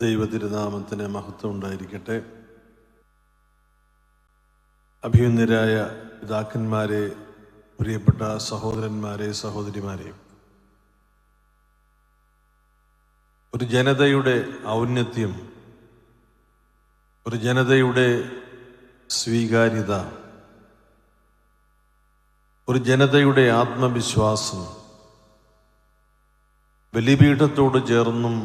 ദൈവതിരുനാമത്തിന് മഹത്വം ഉണ്ടായിരിക്കട്ടെ. അഭിയുന്നരായ പിതാക്കന്മാരെ പ്രിയപ്പെട്ട സഹോദരന്മാരെ സഹോദരിമാരെ ഒരു ജനതയുടെ ഔന്നത്യം ഒരു ജനതയുടെ സ്വീകാര്യത ഒരു ജനതയുടെ ആത്മവിശ്വാസം ബലിപീഠത്തോട് ചേർന്നും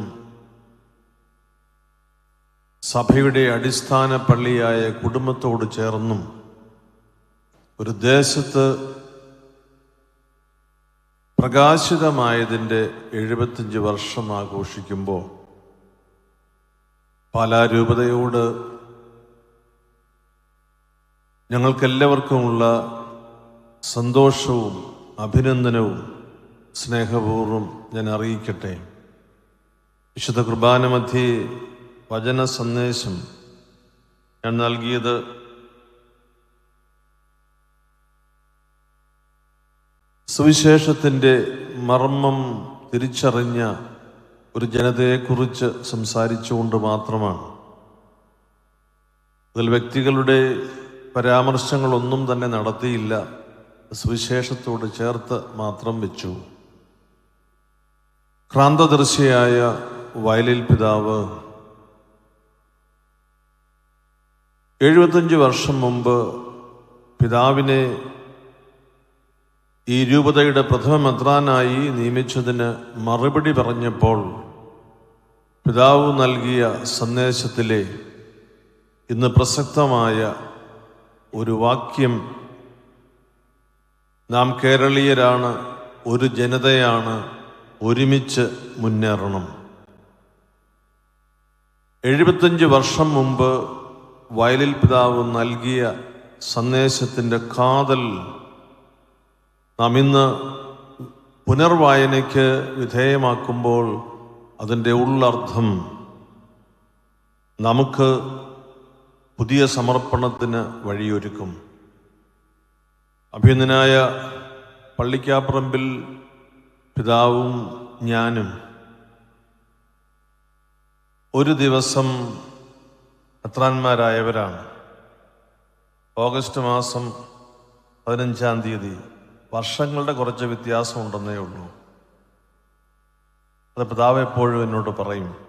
സഭയുടെ അടിസ്ഥാന പള്ളിയായ കുടുംബത്തോട് ചേർന്നും ഒരു ദേശത്ത് പ്രകാശിതമായതിന്റെ എഴുപത്തഞ്ച് വർഷം ആഘോഷിക്കുമ്പോൾ പാലാരൂപതയോട് ഞങ്ങൾക്കെല്ലാവർക്കുമുള്ള സന്തോഷവും അഭിനന്ദനവും സ്നേഹപൂർവം ഞാൻ അറിയിക്കട്ടെ. വിശുദ്ധ കുർബാന മധ്യേ വചന സന്ദേശം ഞാൻ നൽകിയത് സുവിശേഷത്തിന്റെ മർമ്മം തിരിച്ചറിഞ്ഞ ഒരു ജനതയെക്കുറിച്ച് സംസാരിച്ചുകൊണ്ട് മാത്രമാണ്. അതിൽ വ്യക്തികളുടെ പരാമർശങ്ങളൊന്നും തന്നെ നടത്തിയില്ല. സുവിശേഷത്തോട് ചേർത്ത് മാത്രം വെച്ചു. ക്രാന്തദർശിയായ വയലിൽ പിതാവ് എഴുപത്തഞ്ച് വർഷം മുമ്പ് പിതാവിനെ ഈ രൂപതയുടെ പ്രഥമ മെത്രാനായി നിയമിച്ചതിന് മറുപടി പറഞ്ഞപ്പോൾ പിതാവ് നൽകിയ സന്ദേശത്തിലെ ഇന്ന് പ്രസക്തമായ ഒരു വാക്യം നാം കേരളീയരാണ് ഒരു ജനതയാണ് ഒരുമിച്ച് മുന്നേറണം. എഴുപത്തഞ്ച് വർഷം മുമ്പ് വയലിൽ പിതാവ് നൽകിയ സന്ദേശത്തിന്റെ കാതൽ നാം ഇന്ന് പുനർവായനയ്ക്ക് വിധേയമാക്കുമ്പോൾ അതിന്റെ ഉള്ളർത്ഥം നമുക്ക് പുതിയ സമർപ്പണത്തിന് വഴിയൊരുക്കും. അഭിനന്ദനായ പള്ളിക്കാപ്പറമ്പിൽ പിതാവും ഞാനും ഒരു ദിവസം എത്രാന്മാരായവരാണ് ഓഗസ്റ്റ് മാസം പതിനഞ്ചാം തീയതി വർഷങ്ങളുടെ കുറച്ച് വ്യത്യാസം ഉണ്ടെന്നേ ഉള്ളൂ. അത് പിതാവ് എപ്പോഴും എന്നോട് പറയും.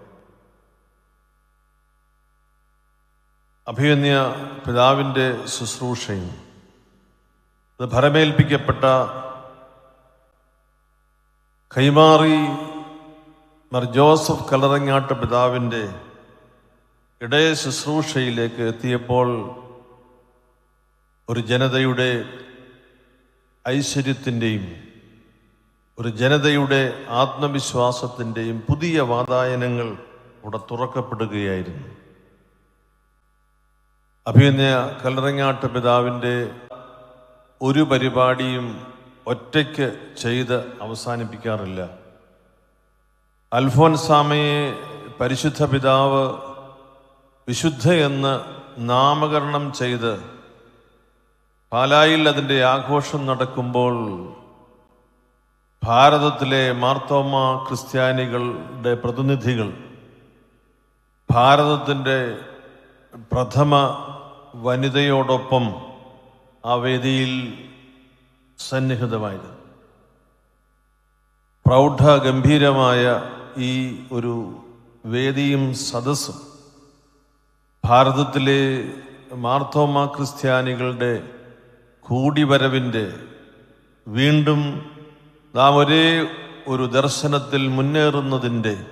അഭിമന്യ പിതാവിന്റെ ശുശ്രൂഷയും അത് ഭരമേൽപ്പിക്കപ്പെട്ട കൈമാറി മർ ജോസഫ് കലറങ്ങാട്ട് പിതാവിന്റെ ഇടയ ശുശ്രൂഷയിലേക്ക് എത്തിയപ്പോൾ ഒരു ജനതയുടെ ഐശ്വര്യത്തിന്റെയും ഒരു ജനതയുടെ ആത്മവിശ്വാസത്തിന്റെയും പുതിയ വാതായനങ്ങൾ ഇവിടെ തുറക്കപ്പെടുകയായിരുന്നു. അഭിനയ കല്ലറങ്ങാട്ട് പിതാവിന്റെ ഒരു പരിപാടിയും ഒറ്റയ്ക്ക് ചെയ്ത് അവസാനിപ്പിക്കാറില്ല. അൽഫോൻസാമയെ പരിശുദ്ധ പിതാവ് വിശുദ്ധ എന്ന് നാമകരണം ചെയ്ത് പാലായിൽ അതിന്റെ ആഘോഷം നടക്കുമ്പോൾ ഭാരതത്തിലെ മാർത്തോമ ക്രിസ്ത്യാനികളുടെ പ്രതിനിധികൾ ഭാരതത്തിന്റെ പ്രഥമ വനിതയോടൊപ്പം ആ വേദിയിൽ സന്നിഹിതമായത്. പ്രൗഢ ഗംഭീരമായ ഈ ഒരു വേദിയും സദസ്സും ഭാരതത്തിലെ മാർത്തോമ ക്രിസ്ത്യാനികളുടെ കൂടിവരവിന്റെ വീണ്ടും നാം ഒരേ ഒരു ദർശനത്തിൽ മുന്നേറുന്നതിന്റെ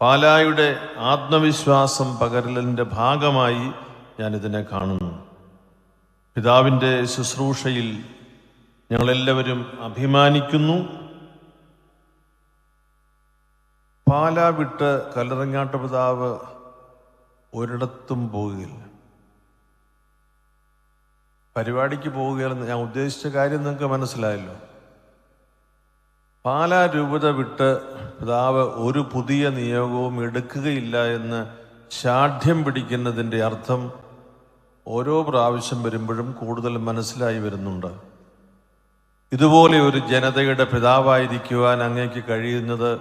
പാലായുടെ ആത്മവിശ്വാസം പകരലിന്റെ ഭാഗമായി ഞാനിതിനെ കാണുന്നു. പിതാവിന്റെ ശുശ്രൂഷയിൽ ഞങ്ങളെല്ലാവരും അഭിമാനിക്കുന്നു. പാല വിട്ട് കല്ലറങ്ങാട്ട് പിതാവ് ഒരിടത്തും പോവുകയില്ല. പരിപാടിക്ക് പോവുകയാണെന്ന് ഞാൻ ഉദ്ദേശിച്ച കാര്യം നിങ്ങൾക്ക് മനസ്സിലായല്ലോ. പാലാ രൂപത വിട്ട് പിതാവ് ഒരു പുതിയ നിയോഗവും എടുക്കുകയില്ല എന്ന് ശാഠ്യം പിടിക്കുന്നതിന്റെ അർത്ഥം ഓരോ പ്രാവശ്യം വരുമ്പോഴും കൂടുതൽ മനസ്സിലായി വരുന്നുണ്ട്. ഇതുപോലെ ഒരു ജനതയുടെ പിതാവായിരിക്കുവാൻ അങ്ങേക്ക് കഴിയുന്നത്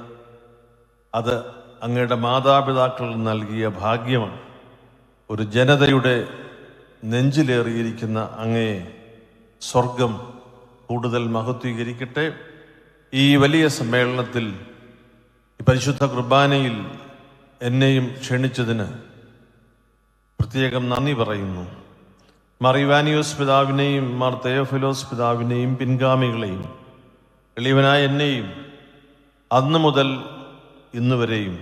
അത് അങ്ങയുടെ മാതാപിതാക്കൾ നൽകിയ ഭാഗ്യമാണ്. ഒരു ജനതയുടെ നെഞ്ചിലേറിയിരിക്കുന്ന അങ്ങയെ സ്വർഗം കൂടുതൽ മഹത്വീകരിക്കട്ടെ. ഈ വലിയ സമ്മേളനത്തിൽ പരിശുദ്ധ കുർബാനയിൽ എന്നെയും ക്ഷണിച്ചതിന് പ്രത്യേകം നന്ദി പറയുന്നു. മാർ ഇവാനിയോസ് പിതാവിനെയും മാർ പിതാവിനെയും പിൻഗാമികളെയും എളിയവനായ എന്നെയും അന്നു മുതൽ ഇന്ന് വരെയും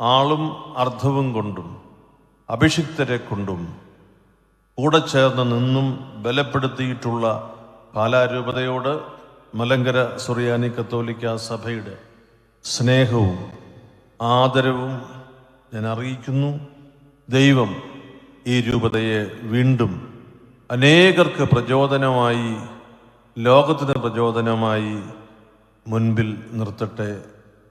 ആളും അർത്ഥവും കൊണ്ടും അഭിഷിക്തരെ കൊണ്ടും കൂടെ ചേർന്ന് നിന്നും ബലപ്പെടുത്തിയിട്ടുള്ള പാലാരൂപതയോട് മലങ്കര സുറിയാനി കത്തോലിക്ക സഭയുടെ സ്നേഹവും ആദരവും ഞാൻ അറിയിക്കുന്നു. ദൈവം ഈ രൂപതയെ വീണ്ടും അനേകർക്ക് പ്രചോദനമായി ലോകത്തിന് പ്രചോദനമായി മുൻപിൽ നിർത്തട്ടെ